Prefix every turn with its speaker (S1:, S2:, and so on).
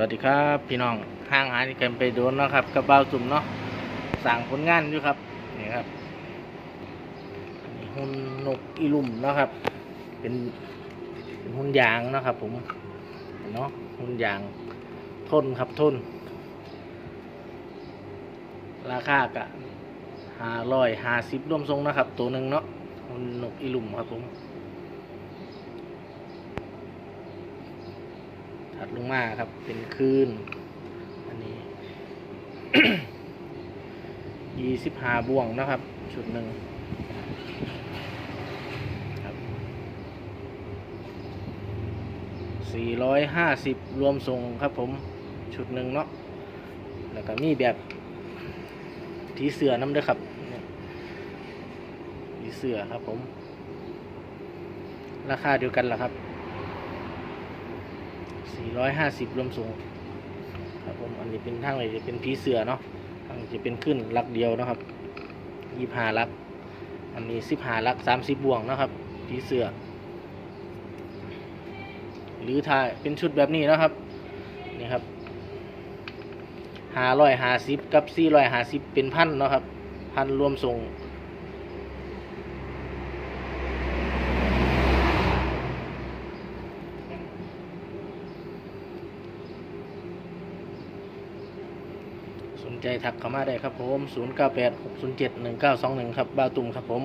S1: วัสดีครับพี่น้องห่างหายกันไปโดนเนาะครับกับบ่าจุ่มเนาะสั่งผลงานอยู่ครับนี่ครับหุ่นนกอีลุ่มเนาะครับ เป็นเป็นหุ่นยางเนาะครับ ผมเนาะหุ่นยางทนครับทน ราคากะห้าร้อยห้าสิบรวมทรงนะครับ ตัวหนึ่งเนาะหุ่นนกอีลุ่มครับผม ถัดลงมาครับ เป็นคืนอันนี้ยี่สิบห้าบ่วงนะครับ ชุดหนึ่งครับสี่ร้อยห้าสิบรวมทรงครับผมชุดหนึ่งเนาะแล้วก็มีแบบทีเสือน้ำด้วยครับทีเสือครับผม ราคาเดียวกันแหละครับ 450รวมสูงครับผมอันนี้เป็นทางไหนจะเป็นพีเสือเนาะทางจะเป็นขึ้นลักเดียวนะครับ25ลัก อันนี้15ลัก30บ่วงนะครับพีเสือ หรือถ้าเป็นชุดแบบนี้นะครับนี่ครับ550กับ450เป็นพันนะครับ พันรวมส่ง สนใจทักเข้ามาได้ครับผม 098 607 1921 ครับบ้าตุ่มครับผม